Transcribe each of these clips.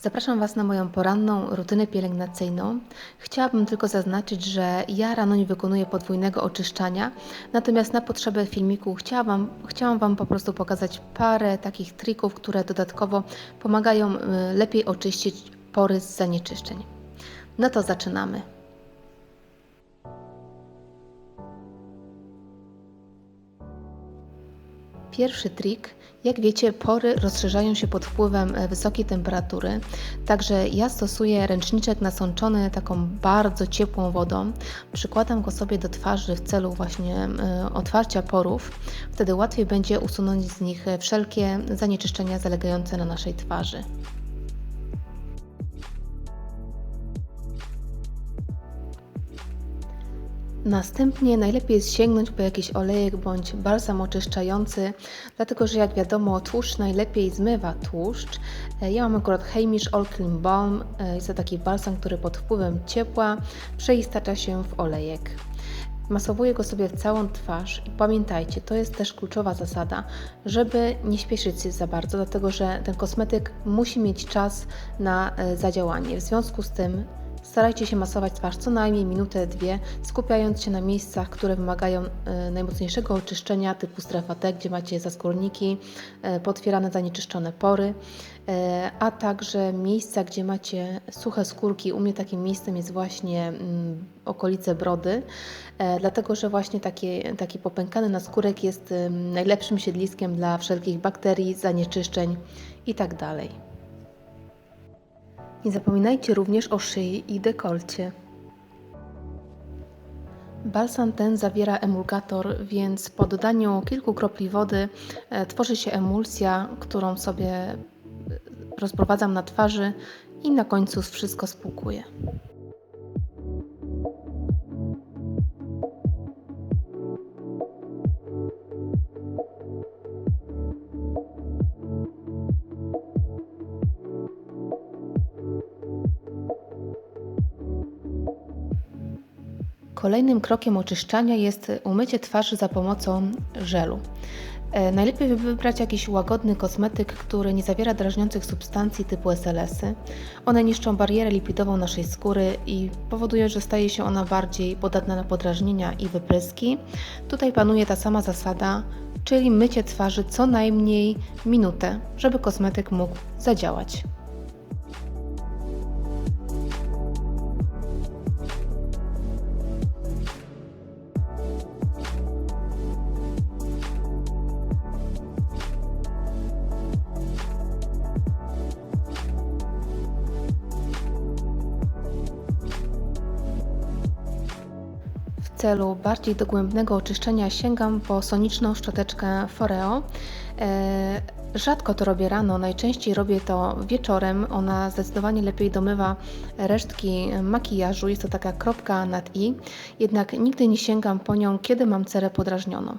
Zapraszam Was na moją poranną rutynę pielęgnacyjną. Chciałabym tylko zaznaczyć, że ja rano nie wykonuję podwójnego oczyszczania, natomiast na potrzeby filmiku chciałam, chciałam Wam po prostu pokazać parę takich trików, które dodatkowo pomagają y, lepiej oczyścić pory z zanieczyszczeń. No to zaczynamy. Pierwszy trik. Jak wiecie, pory rozszerzają się pod wpływem e, wysokiej temperatury, także ja stosuję ręczniczek nasączony taką bardzo ciepłą wodą. Przykładam go sobie do twarzy w celu właśnie e, otwarcia porów. Wtedy łatwiej będzie usunąć z nich e, wszelkie zanieczyszczenia zalegające na naszej twarzy. Następnie najlepiej jest sięgnąć po jakiś olejek bądź balsam oczyszczający, dlatego że jak wiadomo tłuszcz najlepiej zmywa tłuszcz. E, ja mam akurat Heimish All Clean Balm, e, jest to taki balsam, który pod wpływem ciepła przeistacza się w olejek. Masowuję go sobie w całą twarz i pamiętajcie, to jest też kluczowa zasada, żeby nie śpieszyć się za bardzo, dlatego że ten kosmetyk musi mieć czas na e, zadziałanie. W związku z tym Starajcie się masować twarz co najmniej minutę, dwie, skupiając się na miejscach, które wymagają e, najmocniejszego oczyszczenia, typu strefa T, gdzie macie zaskórniki, e, potwierane, zanieczyszczone pory, e, a także miejsca, gdzie macie suche skórki. U mnie takim miejscem jest właśnie mm, okolice brody, dlatego że właśnie taki, taki popękany naskórek jest najlepszym siedliskiem dla wszelkich bakterii, zanieczyszczeń itd. Nie zapominajcie również o szyi i dekolcie. Balsam ten zawiera emulgator, więc po dodaniu kilku kropli wody e, tworzy się emulsja, którą sobie e, rozprowadzam na twarzy i na końcu wszystko spłukuję. Kolejnym krokiem oczyszczania jest umycie twarzy za pomocą żelu. E, najlepiej wybrać jakiś łagodny kosmetyk, który nie zawiera drażniących substancji typu SLS-y. One niszczą barierę lipidową naszej skóry i powodują, że staje się ona bardziej podatna na podrażnienia i wypryski. Tutaj panuje ta sama zasada, czyli mycie twarzy co najmniej minutę, żeby kosmetyk mógł zadziałać. Celu bardziej dogłębnego oczyszczenia sięgam po soniczną szczoteczkę Foreo. E, rzadko to robię rano, najczęściej robię to wieczorem. Ona zdecydowanie lepiej domywa resztki makijażu. Jest to taka kropka nad i, jednak nigdy nie sięgam po nią, kiedy mam cerę podrażnioną.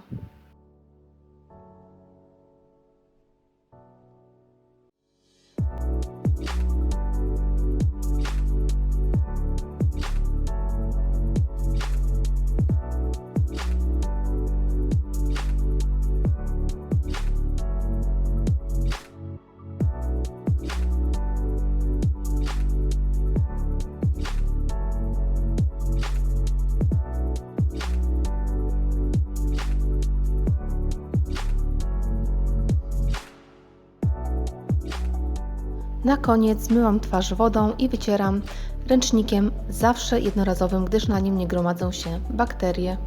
Na koniec zmywam twarz wodą i wycieram ręcznikiem, zawsze jednorazowym, gdyż na nim nie gromadzą się bakterie.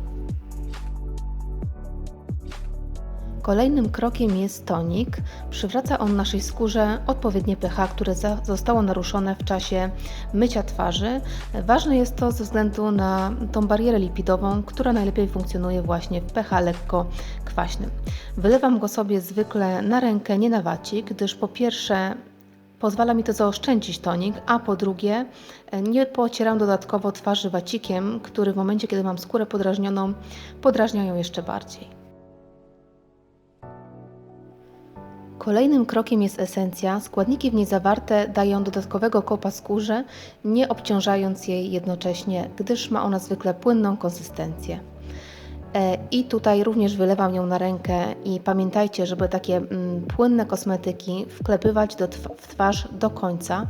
Kolejnym krokiem jest tonik. Przywraca on naszej skórze odpowiednie pH, które zostało naruszone w czasie mycia twarzy. Ważne jest to ze względu na tą barierę lipidową, która najlepiej funkcjonuje właśnie w pH lekko kwaśnym. Wylewam go sobie zwykle na rękę, nie na wacik, gdyż po pierwsze Pozwala mi to zaoszczędzić tonik, a po drugie e, nie pocieram dodatkowo twarzy wacikiem, który w momencie, kiedy mam skórę podrażnioną, podrażniają jeszcze bardziej. Kolejnym krokiem jest esencja. Składniki w niej zawarte dają dodatkowego kopa skórze, nie obciążając jej jednocześnie, gdyż ma ona zwykle płynną konsystencję. E, I tutaj również wylewam ją na rękę i pamiętajcie, żeby takie mm, płynne kosmetyki wklepywać do tw w twarz do końca.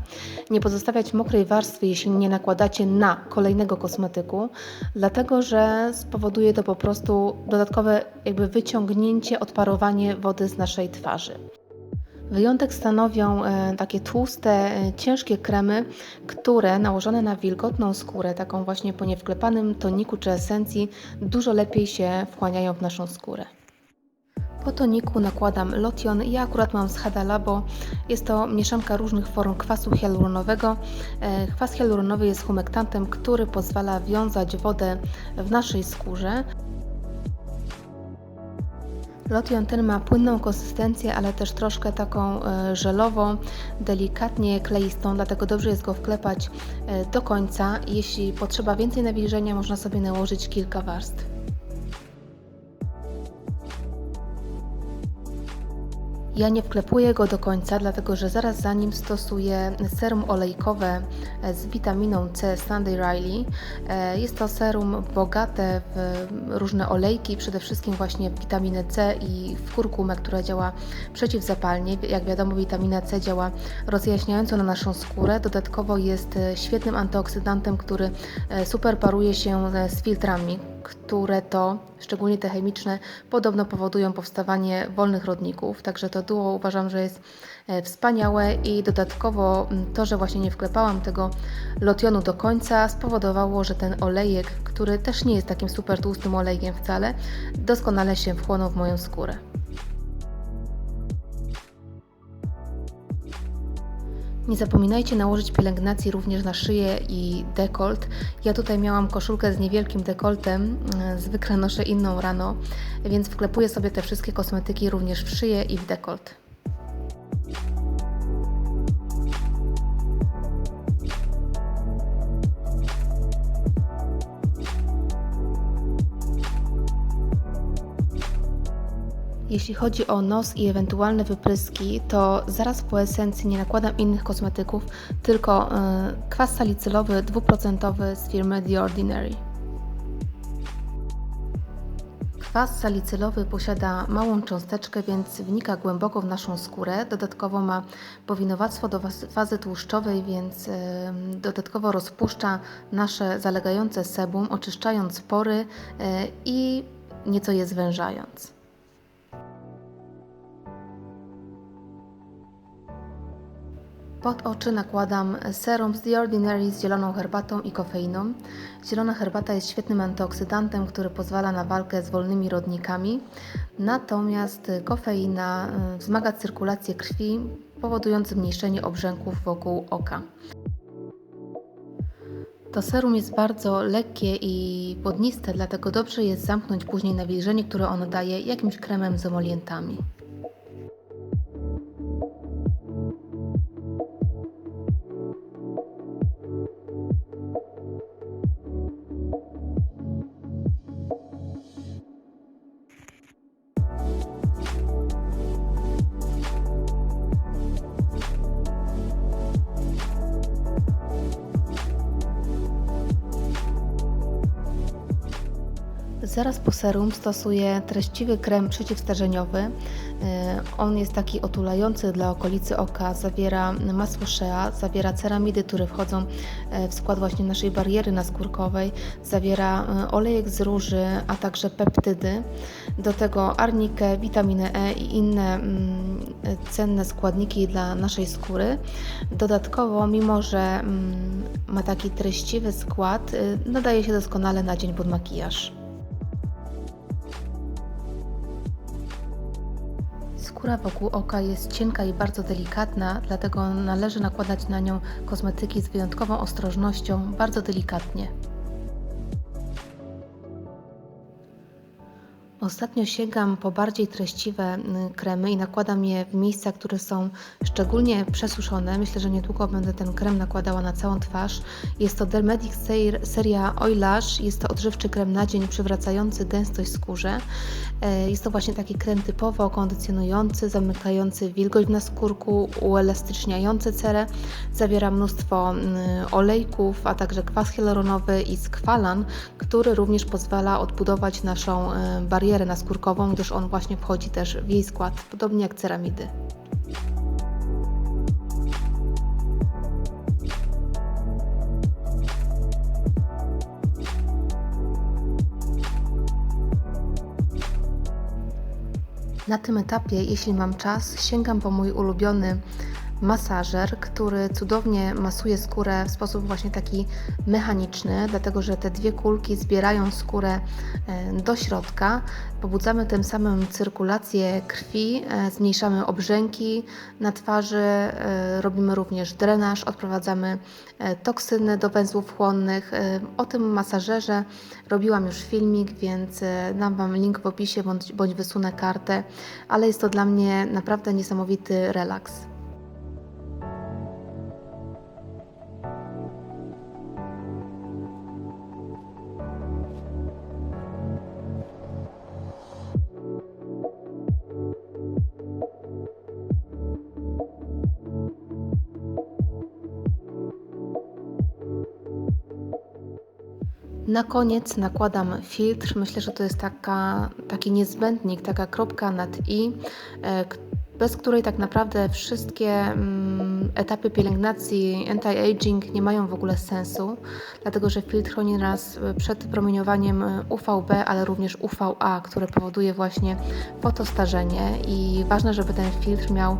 Nie pozostawiać mokrej warstwy, jeśli nie nakładacie na kolejnego kosmetyku, dlatego że spowoduje to po prostu dodatkowe jakby wyciągnięcie, odparowanie wody z naszej twarzy. Wyjątek stanowią e, takie tłuste, e, ciężkie kremy, które nałożone na wilgotną skórę, taką właśnie po niewklepanym toniku czy esencji, dużo lepiej się wchłaniają w naszą skórę. Po toniku nakładam lotion. Ja akurat mam z Hada Labo. Jest to mieszanka różnych form kwasu hialuronowego. E, kwas hialuronowy jest humektantem, który pozwala wiązać wodę w naszej skórze. Lotion ten ma płynną konsystencję, ale też troszkę taką e, żelową, delikatnie kleistą, dlatego dobrze jest go wklepać e, do końca. Jeśli potrzeba więcej nawilżenia, można sobie nałożyć kilka warstw. Ja nie wklepuję go do końca, dlatego że zaraz za nim stosuję serum olejkowe e, z witaminą C Sandy Riley. E, jest to serum bogate w różne olejki, przede wszystkim właśnie w witaminę C i w kurkumę, która działa przeciwzapalnie. Jak wiadomo, witamina C działa rozjaśniająco na naszą skórę. Dodatkowo jest e, świetnym antyoksydantem, który super paruje się z filtrami, które to, szczególnie te chemiczne, podobno powodują powstawanie wolnych rodników. Także to duo uważam, że jest e, wspaniałe i dodatkowo to, że właśnie nie wklepałam tego lotionu do końca, spowodowało, że ten olejek, który też nie jest takim super tłustym olejkiem wcale, doskonale się wchłonął w moją skórę. Nie zapominajcie nałożyć pielęgnacji również na szyję i dekolt. Ja tutaj miałam koszulkę z niewielkim dekoltem, e, zwykle noszę inną rano, więc wklepuję sobie te wszystkie kosmetyki również w szyję i w dekolt. Jeśli chodzi o nos i ewentualne wypryski, to zaraz po esencji nie nakładam innych kosmetyków, tylko yy, kwas salicylowy 2% z firmy The Ordinary. Kwas salicylowy posiada małą cząsteczkę, więc wnika głęboko w naszą skórę. Dodatkowo ma powinowactwo do fazy tłuszczowej, więc yy, dodatkowo rozpuszcza nasze zalegające sebum, oczyszczając pory yy, i nieco je zwężając. Pod oczy nakładam serum z The Ordinary z zieloną herbatą i kofeiną. Zielona herbata jest świetnym antyoksydantem, który pozwala na walkę z wolnymi rodnikami, natomiast kofeina y, wzmaga cyrkulację krwi, powodując zmniejszenie obrzęków wokół oka. To serum jest bardzo lekkie i wodniste, dlatego dobrze jest zamknąć później nawilżenie, które ono daje jakimś kremem z emolientami. Zaraz po serum stosuję treściwy krem przeciwstarzeniowy. E, on jest taki otulający dla okolicy oka, zawiera masło shea, zawiera ceramidy, które wchodzą e, w skład właśnie naszej bariery naskórkowej, zawiera e, olejek z róży, a także peptydy. Do tego arnikę, witaminę E i inne mm, cenne składniki dla naszej skóry. Dodatkowo, mimo że mm, ma taki treściwy skład, nadaje się doskonale na dzień pod makijaż. Skóra wokół oka jest cienka i bardzo delikatna, dlatego należy nakładać na nią kosmetyki z wyjątkową ostrożnością, bardzo delikatnie. Ostatnio sięgam po bardziej treściwe y, kremy i nakładam je w miejsca, które są szczególnie przesuszone. Myślę, że niedługo będę ten krem nakładała na całą twarz. Jest to Dermedic ser- seria Oilash. Jest to odżywczy krem na dzień przywracający gęstość skórze. E, Jest to właśnie taki krem typowo kondycjonujący, zamykający wilgoć w naskórku, uelastyczniający cerę. Zawiera mnóstwo y, olejków, a także kwas hialuronowy i skwalan, który również pozwala odbudować naszą y, barierę naskórkową, gdyż on właśnie wchodzi też w jej skład, podobnie jak ceramidy. Na tym etapie, jeśli mam czas, sięgam po mój ulubiony masażer, który cudownie masuje skórę w sposób właśnie taki mechaniczny, dlatego że te dwie kulki zbierają skórę e, do środka. Pobudzamy tym samym cyrkulację krwi, e, zmniejszamy obrzęki na twarzy, e, robimy również drenaż, odprowadzamy toksyny do węzłów chłonnych. O tym masażerze robiłam już filmik, więc dam Wam link w opisie bądź, bądź wysunę kartę, ale jest to dla mnie naprawdę niesamowity relaks. Na koniec nakładam filtr. Myślę, że to jest taka, taki niezbędnik, taka kropka nad i, e, bez której tak naprawdę wszystkie mm, etapy pielęgnacji anti-aging nie mają w ogóle sensu, dlatego że filtr chroni nas przed promieniowaniem UVB, ale również UVA, które powoduje właśnie fotostarzenie i ważne, żeby ten filtr miał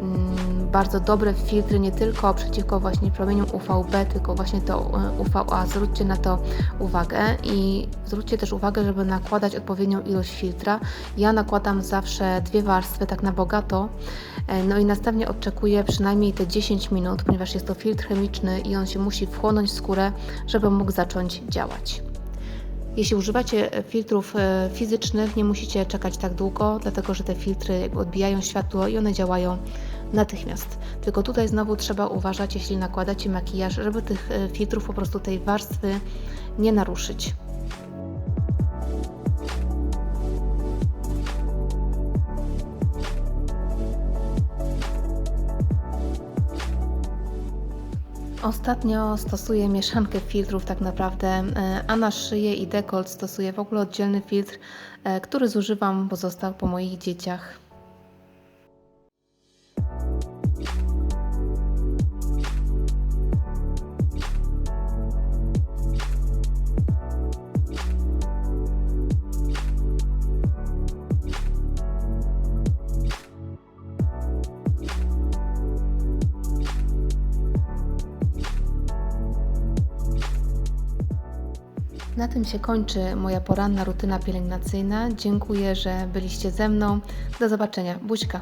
mm, bardzo dobre filtry nie tylko przeciwko właśnie promieniom UVB, tylko właśnie to e, UVA. Zwróćcie na to uwagę i zwróćcie też uwagę, żeby nakładać odpowiednią ilość filtra. Ja nakładam zawsze dwie warstwy, tak na bogato, e, no i następnie odczekuję przynajmniej te 10 minut, ponieważ jest to filtr chemiczny i on się musi wchłonąć w skórę, żeby mógł zacząć działać. Jeśli używacie filtrów e, fizycznych, nie musicie czekać tak długo, dlatego że te filtry odbijają światło i one działają natychmiast. Tylko tutaj znowu trzeba uważać, jeśli nakładacie makijaż, żeby tych e, filtrów po prostu tej warstwy nie naruszyć. Ostatnio stosuję mieszankę filtrów tak naprawdę, e, a na szyję i dekolt stosuję w ogóle oddzielny filtr, e, który zużywam, bo został po moich dzieciach. Na tym się kończy moja poranna rutyna pielęgnacyjna. Dziękuję, że byliście ze mną. Do zobaczenia. Buźka.